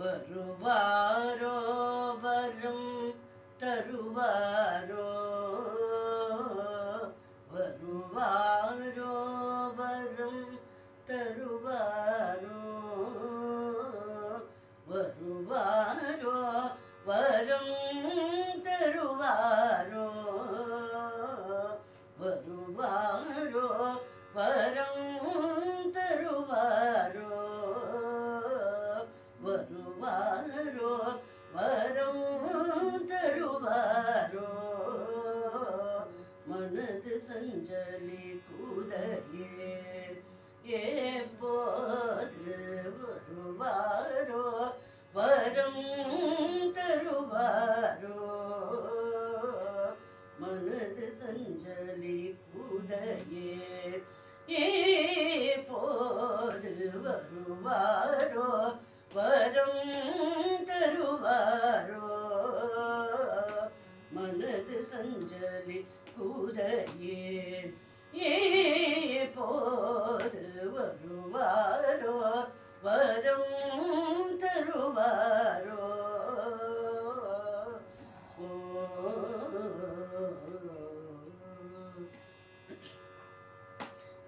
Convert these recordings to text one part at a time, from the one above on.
வருவாரோ வரும் தருவாரோ சஞ்சலி போது வருவாரோ? வரும் தருவாரோ?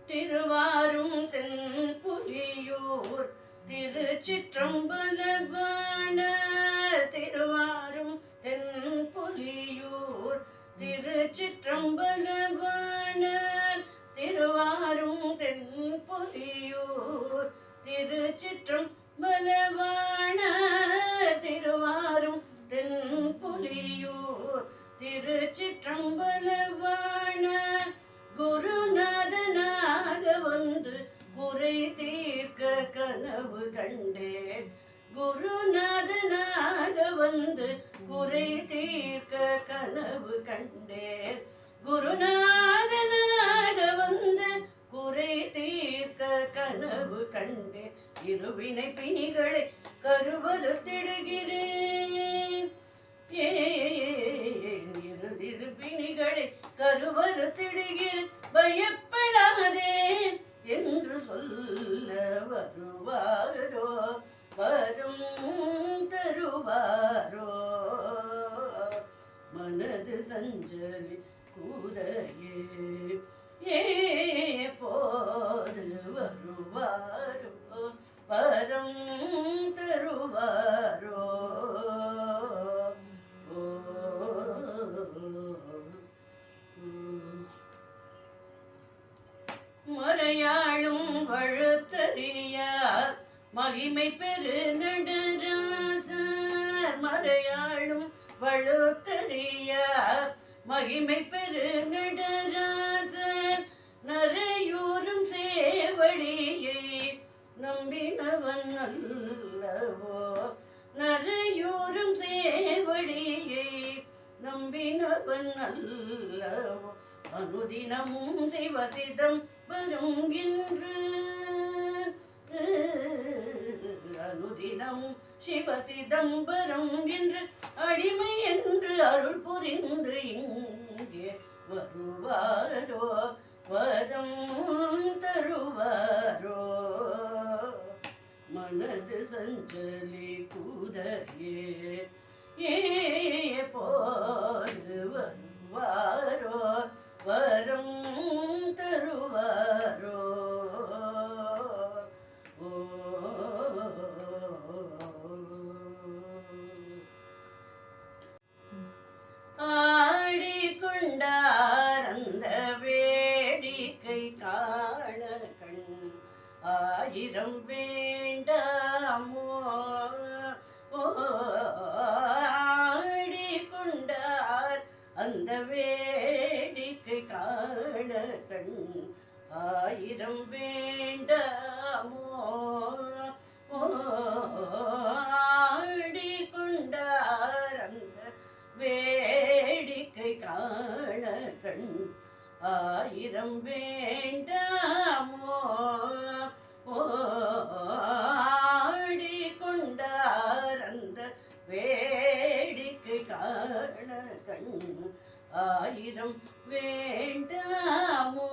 திருவாரும் தென் புலியூர் திருச்சிற்றம்பலவான திருவாரும் தென் புலியூர் திருச்சிற்றம்பலவான திருவாரும் தென்புலியூர். திருச்சிற்றம்பலவான திருவாரும் தென்புலியூர். திருச்சிற்றம்பலவான குருநாதனாக வந்து குறை தீர்க்க கனவு கண்டேன். குருநாதனாக வந்து குறை தீர்க்க கனவு கண்டேன் குருநாதனாக வந்து குறை தீர்க்க கனவு கண்டேன் இருவினை பிணிகளை கருவறுத்திடுகிறேன். ஏன் இரு பிணிகளை கருவறுத்திடுகிறேன். பயப்படாதே என்று சொல்ல வருவார். சஞ்சலி கூதையே போது வருவாரோ? வரம் தருவாரோ? ஓ மறையாளும் வழுத்தறிய மகிமை பெரு நடராசர். மறையாளும் வழுத்தறிய மகிமை பெரு நடராசர் நரையூரும் சேவடியை நம்பினவன் அல்லவோ? நரையூரும் சேவடியை நம்பினவன் அல்லவோ? அனுதினமும் சிவசிதம் வரும் என்று அனுதினமும் சிவசிதம்பரம் என்று அடிமை என்று அருள் புரிந்து இங்கே வருவாரோ வரம் தருவாரோ. மனது சஞ்சலி கூதையே ஏ போது வருவாரோ வரம் வேண்டாமோ ஓ, ஆடிக்கொண்டார். அந்த வேடிக்கை காண கண் ஆயிரம் வேண்டாமோ? ஓ, ஆடிக்கொண்டார். அந்த வேடிக்கை காண கண் ஆயிரம் வேண்டாமோ? ஓ, கண் ஆயிரம் வேண்டாமோ?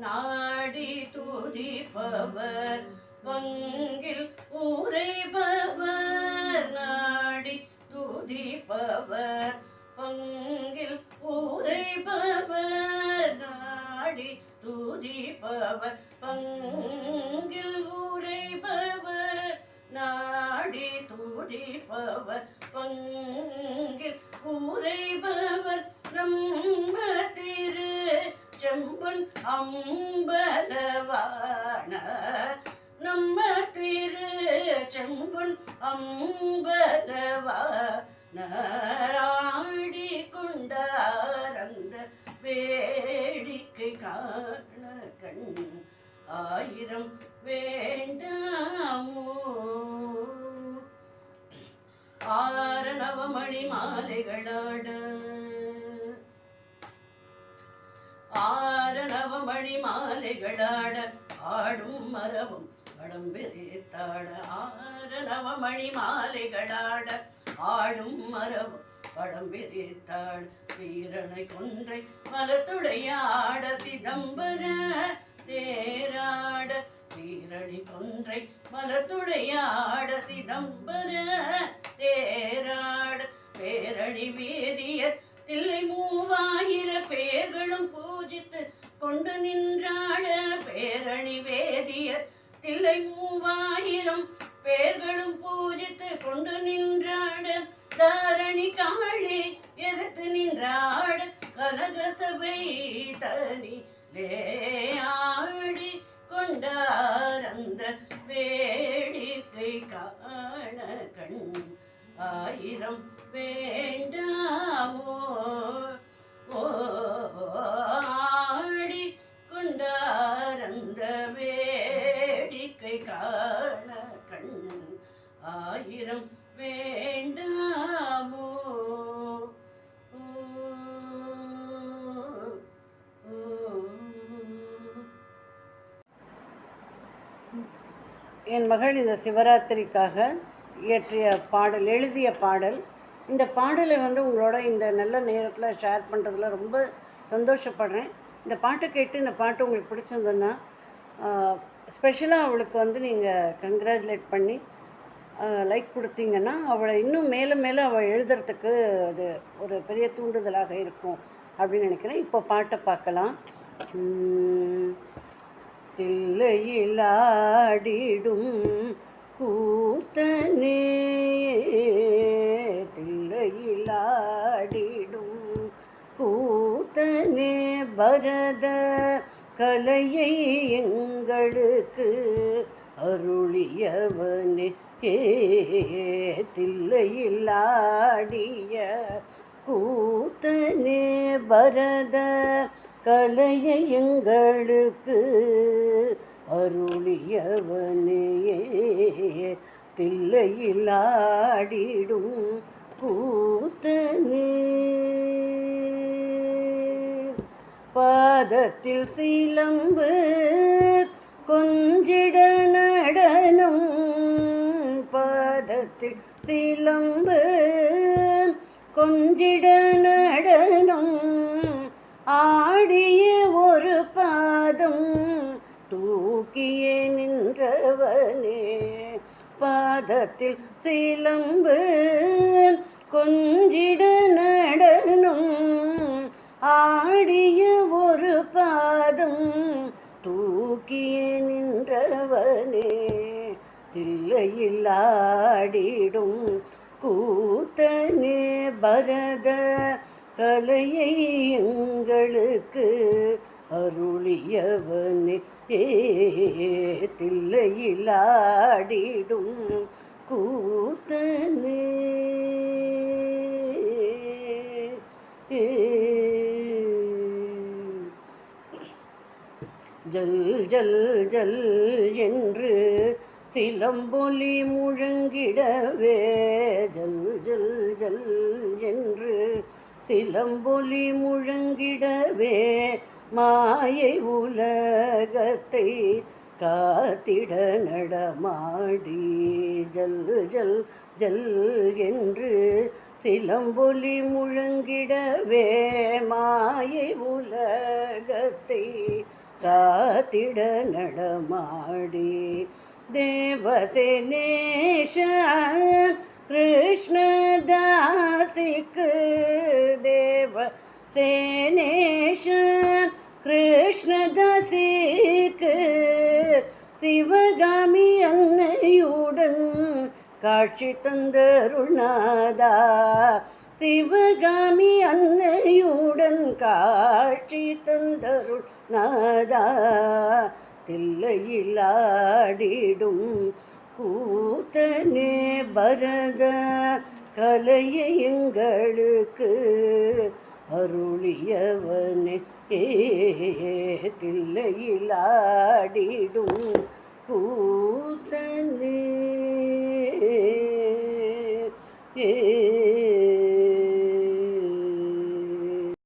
நாடி துதிப்பவர் பங்கில் உரைபவர் நாடி துதிப்பவர் பங்கில் உரைபவர் நாடி துதிப்பவர் பங்கில் உரைபவர் துதிப்பவர் பங்கில் ஊரைபவர் நம்ம திரு செம்பன் அம்பலவான நம்ம திரு செம்பன் அம்பலவாடி கொண்டாரந்த வேடிக்கை காண கண் ஆயிரம் வேண்டாமோ? ஆரணவமணி மாலைகளாட. ஆரணவமணி மாலைகளாட ஆடும் மரபும் படம்பெரித்தாட ஆரணவமணி மாலைகளாட ஆடும் மரபும் படம் விரித்தாள் வீரனை கொன்றை மலத்துடையாட சிதம்பர தேராட. சீரடி கொன்றை மலத்துடையாட சிதம்பர தேராட பேரடி வேதியர் தில்லை மூவாயிர பேர்களும் பூஜித்து கொண்டு நின்றாட பேரணி வேதியர் தில்லை மூவாயிரம் பேர்களும் பூஜித்து கொண்டு நின்றாட தாரணி கமளி எதிர்த்து நின்றாட கனகசபை தனி வே ஆடி கொண்டாரந்த வேடிக்கை காண கண் ஆயிரம் வேண்டாமோ? ஓடி ஆடி கொண்டாரந்த வேடிக்கை காண கண் ஆயிரம் வேண்டாமோ? என் மகள் இந்த சிவராத்திரிக்காக இயற்றிய பாடல் எழுதிய பாடல். இந்த பாடலை வந்து உங்களோட இந்த நல்ல நேரத்தில் ஷேர் பண்ணுறதுல ரொம்ப சந்தோஷப்படுறேன். இந்த பாட்டை கேட்டு இந்த பாட்டு உங்களுக்கு பிடிச்சிருந்ததுன்னா ஸ்பெஷலாக அவளுக்கு வந்து நீங்கள் கங்க்ராச்சுலேட் பண்ணி லைக் கொடுத்தீங்கன்னா அவளை இன்னும் மேலே மேலே அவள் எழுதுறதுக்கு அது ஒரு பெரிய தூண்டுதலாக இருக்கும் அப்படின்னு நினைக்கிறேன். இப்போ பாட்டை பார்க்கலாம். தில்லையிலாடிடும் கூத்தனே. தில்லையிலாடிடும் கூத்தனே. பரத கலையை எங்களுக்கு அருளியவனே. ஏ தில்லையில் கூத்தனே. பரத கலையை எங்களுக்கு அருளியவனையே தில்லையில் ஆடிடும் கூத்தனே. பாதத்தில் சிலம்பு கொஞ்சிட நடனம். பாதத்தில் சிலம்பு கொஞ்சிட நடனம். நோக்கியே நின்றவனே. பாதத்தில் சிலம்பு கொஞ்சிட நடனும். ஆடிய ஒரு பாதம் தூக்கியே நின்றவனே. தில்லையில் ஆடிடும் கூத்தனே பரத கலையை எங்களுக்கு அருளியவனே ஏ கூத்தனே. ஜல் ஜல் ஜல் என்று சிலம்பொலி முழங்கிடவே ஜல் ஜல் ஜல் என்று சிலம்பொலி முழங்கிடவே மாயை உலகத்தை காத்திட நடமாடி. ஜல் ஜல் ஜல் என்று சிலம்பொலி முழங்கிடவே மாயை உலகத்தை காத்திட நடமாடி. தேவசேனேஷ கிருஷ்ணதாசிக்கு தேவ சேனேஷ கிருஷ்ணதாசிக்கு சிவகாமி அன்னையுடன் காட்சி தந்தருணாதா சிவகாமி அன்னையுடன் காட்சி தந்தருணாதா தில்லையிலாடிடும் கூத்தனே பரத கலையை எங்களுக்கு அருளியவனே. தில்லையிலாடிடும் பூத்தனே. ஏ